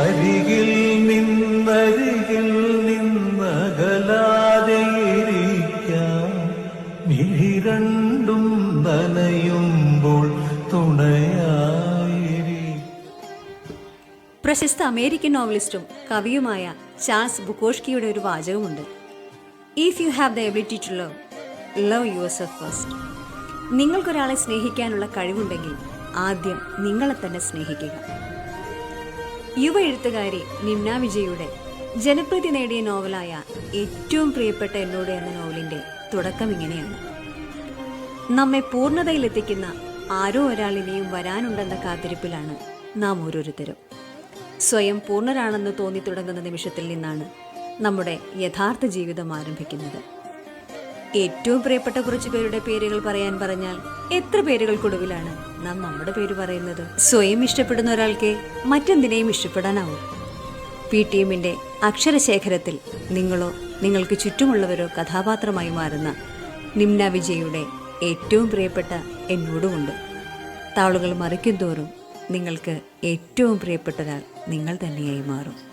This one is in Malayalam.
അരികിൽ നിന്നരികിൽ നിന്നകലാതെ നനയുമ്പോൾ പ്രശസ്ത അമേരിക്കൻ നോവലിസ്റ്റും കവിയുമായ ചാൾസ് ബുക്കോഷ്കിയുടെ ഒരു വാചകമുണ്ട്. If you have the ability to love love yourself first നിങ്ങൾക്കൊരാളെ സ്നേഹിക്കാനുള്ള കഴിവുണ്ടെങ്കിൽ ആദ്യം നിങ്ങളെ തന്നെ സ്നേഹിക്കുക. യുവ എഴുത്തുകാരി നിംന വിജയുടെ ജനപ്രീതി നേടിയ നോവലായ ഏറ്റവും പ്രിയപ്പെട്ട എന്നോട് എന്ന നോവലിന്റെ തുടക്കം ഇങ്ങനെയാണ്. നമ്മെ പൂർണതയിലെത്തിക്കുന്ന ആരോ ഒരാൾ ഇനിയും വരാനുണ്ടെന്ന കാത്തിരിപ്പിലാണ് നാം ഓരോരുത്തരും. സ്വയം പൂർണരാണെന്ന് തോന്നി തുടങ്ങുന്ന നിമിഷത്തിൽ നിന്നാണ് നമ്മുടെ യഥാർത്ഥ ജീവിതം ആരംഭിക്കുന്നത്. ഏറ്റവും പ്രിയപ്പെട്ട കുറച്ച് പേരുടെ പേരുകൾ പറയാൻ പറഞ്ഞാൽ എത്ര പേരുകൾക്കൊടുവിലാണ് നാം നമ്മുടെ പേര് പറയുന്നത്? സ്വയം ഇഷ്ടപ്പെടുന്ന ഒരാൾക്ക് മറ്റെന്തിനേയും ഇഷ്ടപ്പെടാനാവും. പി. ടി. എമ്മിന്റെ അക്ഷരശേഖരത്തിൽ നിങ്ങളോ നിങ്ങൾക്ക് ചുറ്റുമുള്ളവരോ കഥാപാത്രമായി മാറുന്ന നിംന വിജയുടെ ഏറ്റവും പ്രിയപ്പെട്ട എന്നോടുമുണ്ട്. താളുകൾ മറിക്കും തോറും നിങ്ങൾക്ക് ഏറ്റവും പ്രിയപ്പെട്ട ഒരാൾ നിങ്ങൾ തന്നെയായി മാറും.